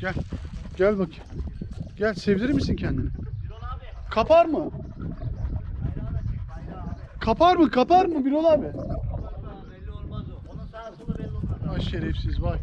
Gel. Gel bakayım. Gel sevdirir misin kendini? Kapar mı? Kapar mı? Kapar mı Birol abi? Belli olmaz o. Onun sağa solu belli olmaz. Ay şerefsiz vay.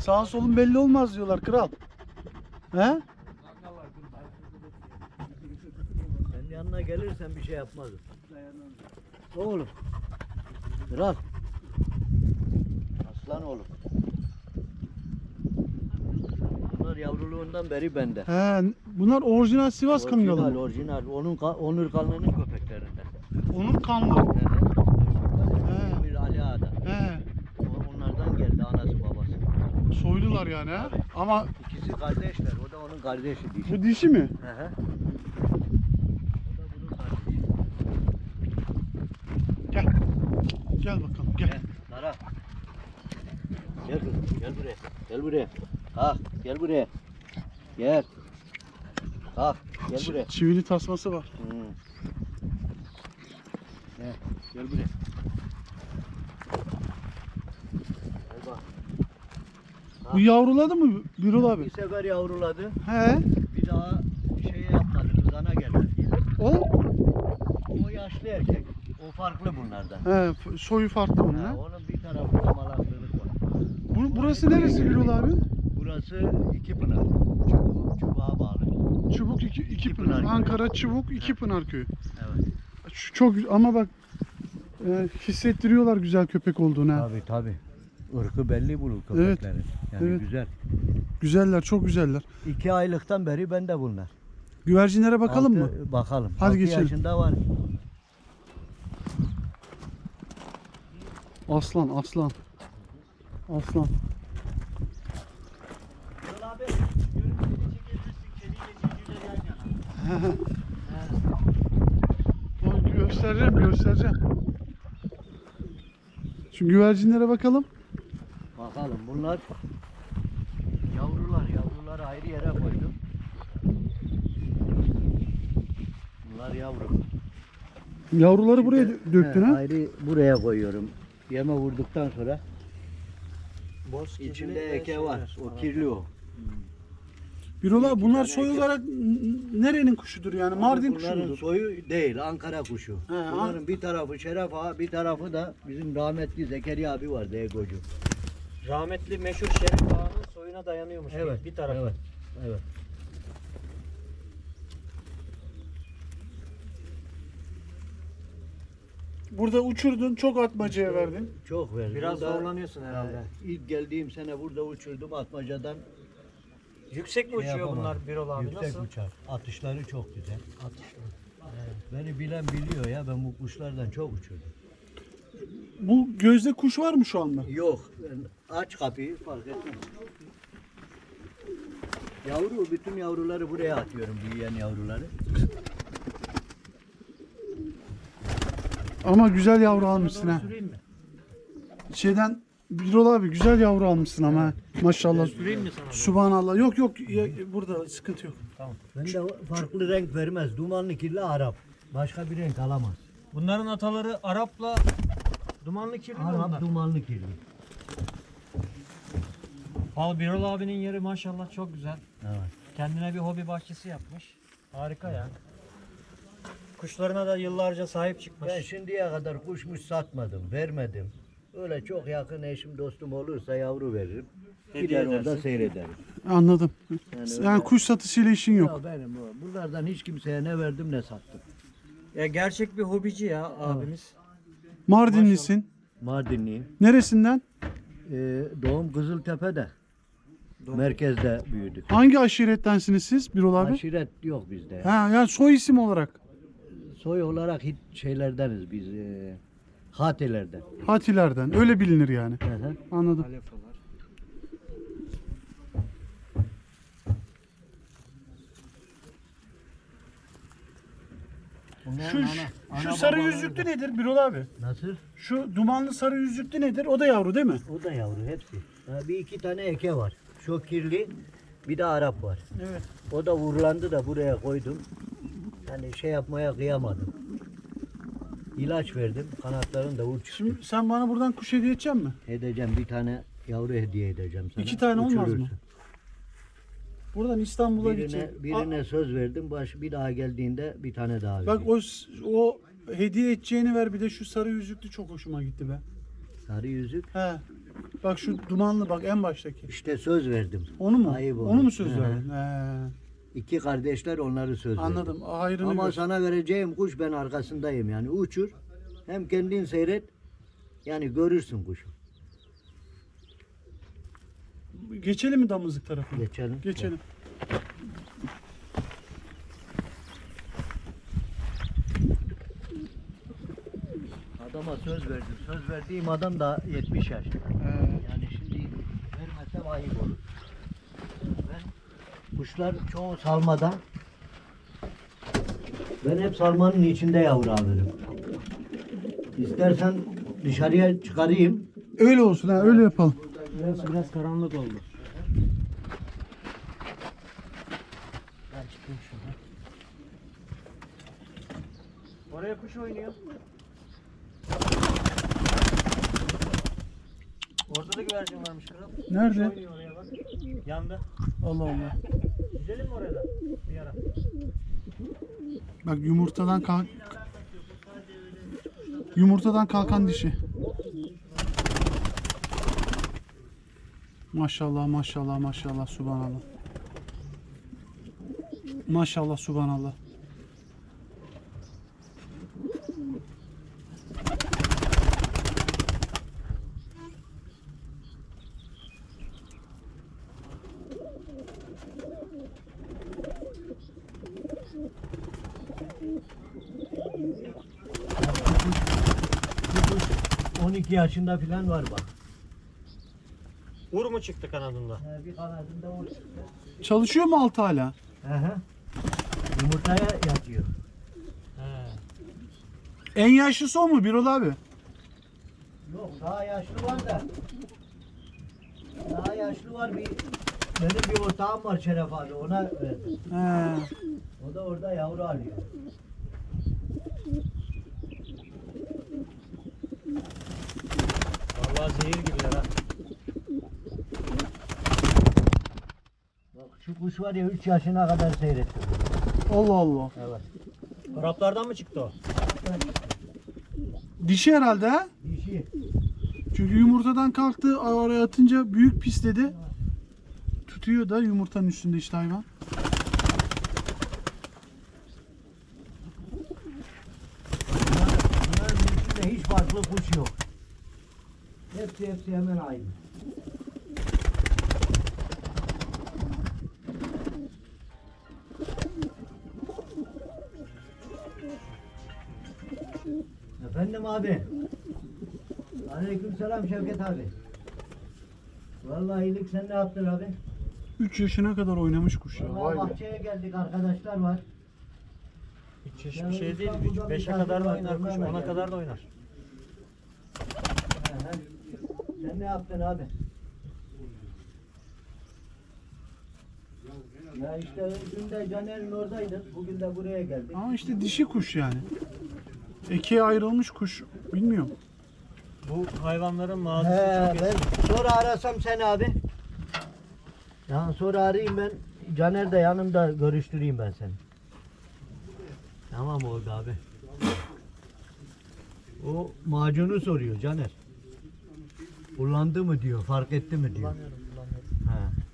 Sağın solun belli olmaz diyorlar kral. He? Sen yanına gelirsen bir şey yapmaz. o. Oğlum. Kral. Aslan oğlum. Bunlar yavruluğundan beri bende. He, bunlar orijinal Sivas Orijinal, kangalı. orijinal. Onun ka- Onur Kanlı'nın köpeklerinden. Onun kanlı. He. Bir Ali Ağa'da. He. O- Onlardan geldi anası babası. Soylular yani ha. Ama İkisi kardeşler. O da onun kardeşi dişi. bu dişi mi? Hı hı. O da bunun kardeşi. Gel. Gel bakalım gel. Gel, kızım, gel buraya. Gel buraya. Kalk, gel buraya. Gel. Kalk, gel Ç- buraya. çivili tasması var. Hı. Gel, gel buraya. Gel bak. Bu yavruladı mı Birol abi? Bir sefer yavruladı. He. Bir daha şey yapmadı, kızana gelmedi. O? O yaşlı erkek. O farklı bunlardan. He, soyu farklı bunun Ha, ha. onun bir var. Bu, burası neresi Birol abi? Burası iki pınar. Çubuğa, çubuğa bağlı. Çubuk iki, iki İki pınar. Pınar. Ankara Çubuk iki pınar köyü. Evet. Çok ama bak e, hissettiriyorlar güzel köpek olduğunu ha. Tabi tabi. Irkı belli bu Evet, köpeklerin. Yani evet. güzel. Güzeller çok güzeller. İki aylıktan beri bende bunlar. Güvercinlere bakalım mı? Altı- Bakalım. Hadi Altı geçelim. yaşında var. Aslan aslan. Aslan. Onu göstereceğim göstereceğim. Şu güvercinlere bakalım. Bakalım bunlar yavrular. Yavruları ayrı yere koydum. Bunlar yavru. Yavruları buraya dö- döktün ha. Ayrı buraya koyuyorum. Yeme vurduktan sonra Boz içinde eke var. O kirli o. Birola bunlar tane soy olarak n- nerenin kuşudur yani? Mardin kuşu Bunların mudur? soyu değil, Ankara kuşu. He, Bunların bir tarafı Şeref Ağa, bir tarafı da bizim rahmetli Zekeriya abi vardı Egocu. Rahmetli meşhur Şerif Ağa'nın soyuna dayanıyormuş. Evet, Bir tarafı. Evet, evet. Burada uçurdun çok atmacaya verdin. Çok verdi. Biraz Burada, zorlanıyorsun herhalde. e, ilk geldiğim sene burada uçurdum atmacadan. Yüksek mi şey uçuyor yapamam. bunlar Birol abi? Yüksek Nasıl? uçar. Atışları çok güzel. Beni bilen biliyor ya ben bu kuşlardan çok uçurdum. Bu gözde kuş var mı şu anda? Yok. Aç kapıyı fark etmez. Yavru, bütün yavruları buraya atıyorum, büyüyen yavruları. Ama güzel yavru almışsın ha. Süreyim mi? Şeyden Birol abi güzel yavru almışsın ama. Maşallah. Süreyim mi sana? Subhanallah. Yok yok ya- burada sıkıntı yok. Ben de farklı renk vermez. Dumanlı kirli Arap. Başka bir renk alamaz. Bunların ataları Arap'la dumanlı kirli mi Arap onlar? dumanlı kirli. Al Birol abinin yeri maşallah çok güzel. Evet. Kendine bir hobi bahçesi yapmış. Harika ya. Kuşlarına da yıllarca sahip çıkmış. Ben şimdiye kadar kuşmuş satmadım, vermedim. Öyle çok yakın eşim dostum olursa yavru veririm. Gider orada seyrederim. Anladım. Yani Yani öyle- kuş satışıyla işin yok. Ya benim o. Bunlardan hiç kimseye ne verdim ne sattım. Ya gerçek bir hobici ya abimiz. Mardinlisin. Mardinliyim. Neresinden? Ee, doğum Kızıltepe'de. Merkezde büyüdük. Hangi aşirettensiniz siz Birol abi? Aşiret yok bizde. Ha yani soy isim olarak. Soy olarak hiç şeylerdeniz biz. E, hatilerden. Hatilerden. Öyle bilinir yani. Hı hı. Anladım. Şu, şu sarı yüzüklü nedir Birol abi? Nasıl? Şu dumanlı sarı yüzüklü nedir? O da yavru değil mi? O da yavru hepsi. Ha, bir iki tane eke var. Şu kirli bir de Arap var. Evet. O da vurulandı da buraya koydum. Yani şey yapmaya kıyamadım. ilaç verdim. Kanatların da uç. Şimdi sen bana buradan kuş hediye edecek misin? Edeceğim bir tane yavru hediye edeceğim sana. İki tane olmaz mı? Uçurursun. Buradan İstanbul'a Birine, gidecek. birine söz verdim. Baş, bir daha geldiğinde bir tane daha Bak o o hediye edeceğini ver bir de şu sarı yüzüklü çok hoşuma gitti be. Sarı yüzük. He. Bak şu dumanlı bak en baştaki. İşte söz verdim. Onu mu? Ayıp Onu olmuş. mu söz hı. verdin? He. İki kardeşler onları söz verdim. Anladım. Hayrını Ama gör. sana vereceğim kuş ben arkasındayım yani uçur. Hem kendin seyret. Yani görürsün kuşu. Geçelim mi damızlık tarafına? Geçelim. Geçelim. Adama söz verdim. Söz verdiğim adam da 70 yaş. He. Yani şimdi vermesem ayıp olur. Ben kuşlar çoğu salmadan ben hep salmanın içinde yavru alırım. İstersen dışarıya çıkarayım. Öyle olsun ha öyle yapalım. Burası biraz karanlık oldu. Ben çıkayım şuradan. Oraya kuş oynuyor. Orada da güvercin varmış kral. Kuş Nerede? oynuyor oraya bak. Yanda. Allah Allah. Gidelim mi oraya da? Bir ara. Bak yumurtadan kalk Yumurtadan kalkan dişi. Maşallah maşallah maşallah subhanallah. Maşallah subhanallah. Bu kuş 12 yaşında falan var bak. Vur mu çıktı kanadında? He, bir kanadında o çıktı. Çalışıyor mu altı hala? Hı hı. Yumurtaya yatıyor. He. En yaşlısı o mu Birol abi? Yok daha yaşlı var da. Daha yaşlı var bir benim bir ortağım var Şeref abi ona verdim. He. O da orada yavru alıyor. Vallahi zehir gibiler ha. Bak şu kuş var ya 3 yaşına kadar seyrettim. Allah Allah. Evet. Araplardan mı çıktı o? Dişi herhalde ha? Dişi. Çünkü yumurtadan kalktı oraya atınca büyük pisledi. Tutuyor da yumurtanın üstünde işte hayvan. Bunlar- Bunların içinde hiç farklı kuş yok. Hepsi hepsi hemen aynı. Efendim abi. Aleykümselam Şevket abi. Vallahi iyilik sen ne yaptın abi? 3 yaşına kadar oynamış kuş ya. Vallahi Vay be. bahçeye geldik arkadaşlar var. Hiç hiçbir şey değil. İstanbul'dan 5'e bir kadar da oynar kuş. oynar 10'a yani. kadar da oynar. He, he. Sen ne yaptın abi? Ya işte dün de Caner'in oradaydın. Bugün de buraya geldik. Ama işte dişi kuş yani. Ekiye ayrılmış kuş. Bilmiyorum. Bu hayvanların mağazası He, çok ben eski. sonra arasam seni abi. Ya sonra arayayım ben. Caner de yanımda görüştüreyim ben seni. Tamam oldu abi. O macunu soruyor Caner. Kullandı mı diyor, fark etti mi diyor. Kullanıyorum, kullanıyorum. He.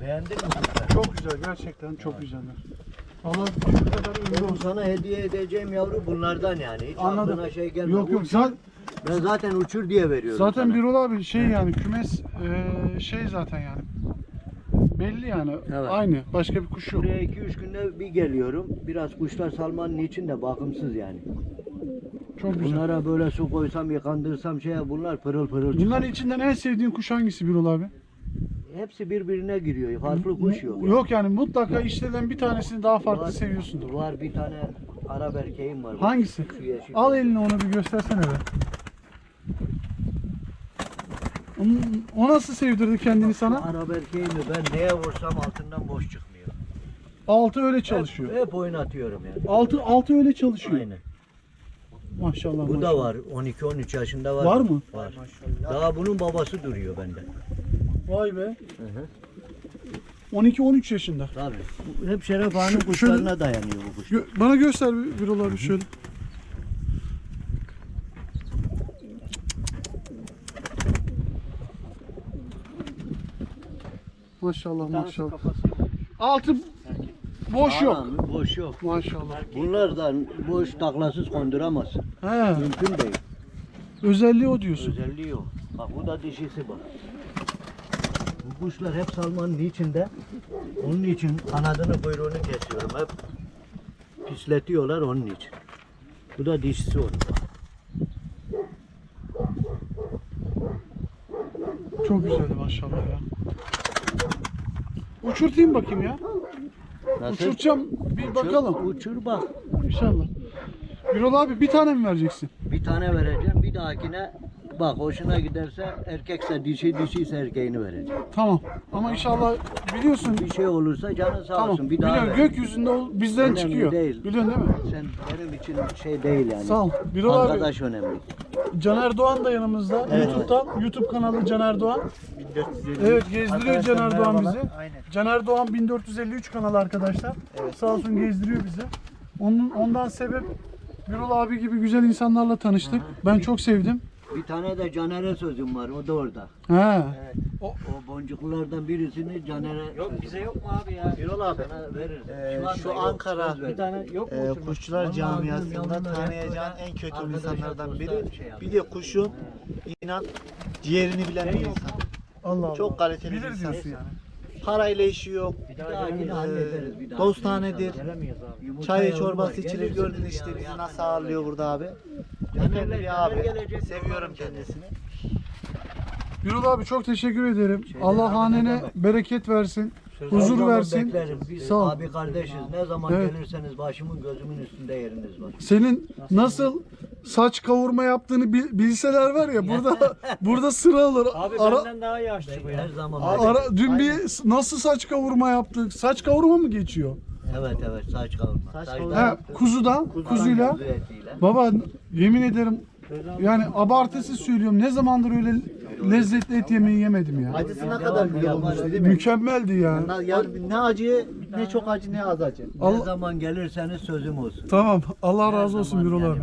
Beğendin mi kuşları? Çok güzel gerçekten çok güzeller. Allah şu kadar ömrü Benim olsun. sana hediye edeceğim yavru bunlardan yani. Hiç Anladım. aklına şey gelmedi. Yok yok zaten, Ben zaten uçur diye veriyorum zaten sana. Birol abi şey yani kümes eee, şey zaten yani. Belli yani. Evet. Aynı. Başka bir kuş yok. Buraya 2-3 günde bir geliyorum. Biraz kuşlar salmanın içinde bakımsız yani. Çok güzel. Bunlara böyle su koysam, yıkandırsam şey bunlar pırıl pırıl çıkar. Bunların içinden en sevdiğin kuş hangisi Birol abi? Hepsi birbirine giriyor. Farklı kuş yok. Yok yani mutlaka işleden bir tanesini daha farklı Var- seviyorsundur. Var bir tane Arap erkeğim var. Hangisi? Al eline onu bir göstersene be. O- O nasıl sevdirdi kendini sana? Arap erkeğimi ben neye vursam altından boş çıkmıyor. Altı öyle çalışıyor. Hep, hep oynatıyorum yani. Altı altı öyle çalışıyor. Aynen. Maşallah. Bu da maşallah. var. 12-13 yaşında var. Var mı? Var. Daha bunun babası duruyor bende. Vay be. Hı hı. 12-13 yaşında. Tabii. Bu Hep Şeref Ağa'nın Şu- kuşlarına dayanıyor bu kuş. Gö- Bana göster bir, bir abi şöyle. Maşallah maşallah. Altı boş yok. Boş yok. Maşallah. Bunlardan boş taklasız konduramazsın. He, Mümkün değil. özelliği o diyorsun. Özelliği yok. Bak bu da dişisi bak. Bu kuşlar hep salmanın içinde. Onun için kanadını kuyruğunu kesiyorum. Hep pisletiyorlar onun için. Bu da dişisi onun. Çok güzel maşallah ya. Uçurtayım bakayım ya. Nasıl? Uçuracağım bir Uçur- bakalım Uçur bak. inşallah. Birol abi bir tane mi vereceksin? Bir tane vereceğim. Bir dahakine bak hoşuna giderse erkekse dişi dişiyse erkeğini vereceğim. Tamam. Ama inşallah biliyorsun. Bir şey olursa canı sağ Tamam. olsun. Bir daha Biliyorum gökyüzünde bizden Önemli çıkıyor. değil. Biliyorsun değil mi? Sen benim için şey değil yani. Sağ ol. Birol abi Arkadaş önemli. Caner Doğan da yanımızda. YouTube'dan YouTube kanalı Caner Doğan. Evet gezdiriyor Caner Doğan bizi. Aynen. Caner Doğan 1453 kanalı arkadaşlar. Sağ olsun gezdiriyor bizi. Onun ondan sebep Birol abi gibi güzel insanlarla tanıştık. Ben çok sevdim. Bir tane de Caner'e sözüm var. O da orada. He. O boncuklardan birisini Caner'e Yok bize yok mu abi ya? Birol abi. Sana veririz. Ee, anda şu yok, Ankara söz. Bir tane yok mu? Ee, kuşçular Vallahi camiasında tanıyacağın en kötü arkadaşlar, insanlardan biri. şey. Bir de kuşun inan ciğerini bilen bir insan. Allah Allah. Çok kaliteli bir Bilir insan. diyorsun yani. Parayla işi yok. Bir dahakine hallederiz. Bir Dostanedir. Gelemiyoruz abi. Yumurta Çayı çorbası içilir gördün işte bizi nasıl ağırlıyor burada abi. Efendi bir abi. Seviyorum kendisini. Birol abi çok teşekkür ederim. Allah hanene bereket versin. Huzur zaman versin. Beklerim. Biz Sağ ol. abi kardeşiz. Ne zaman Evet. gelirseniz başımın gözümün üstünde yeriniz var. Senin nasıl saç kavurma yaptığını bil- bilseler var ya burada burada sıra alır. Abi Ara, benden daha yaşlı bu ya. Her zaman Abi- ara, dün bir nasıl saç kavurma yaptık? Saç kavurma mı geçiyor? Evet evet saç kavurma. Saç kavurma. He, kuzudan, kuzuyla. Kuzu etiyle. Baba yemin ederim yani abartısız söylüyorum. Ne zamandır öyle lezzetli et yemeği yemedim ya. Acısı ne kadar güzel olmuştu değil mi? Mükemmeldi ya. Na- Yani ne acı ne çok acı ne az acı. Ne Allah- zaman gelirseniz sözüm olsun. Tamam. Allah razı olsun Birol abi.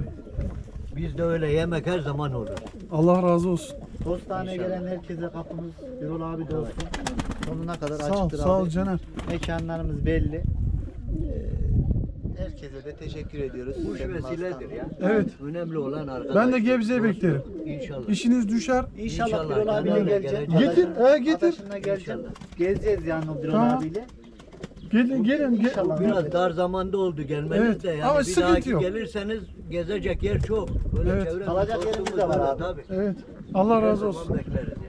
Bizde öyle yemek her zaman olur. Allah razı olsun. Postaneye gelen herkese kapımız Birol abi de olsun. Sonuna kadar Sağ ol, açıktır sağ ol abi. Caner. Mekanlarımız belli. Ee, herkese de teşekkür ediyoruz. Kuş Sevgili vesiledir ya. Evet. Önemli olan arkadaş. Ben de Gebze'ye beklerim. İnşallah. İşiniz düşer. İnşallah, İnşallah. Birol abiyle geleceğim. Getir, he, getir. Geleceğim. İnşallah. Gezeceğiz yani o Birol Tamam. abiyle. Gelin, gelin. ge- İnşallah. Biraz dar zamanda oldu gelmeniz Evet, de yani ama bir sıkıntı dahaki yok. gelirseniz gezecek yer çok. Böyle Evet. çevremiz Kalacak yerimiz de var abi. Tabii. Evet. Allah razı olsun. bekleriz yani.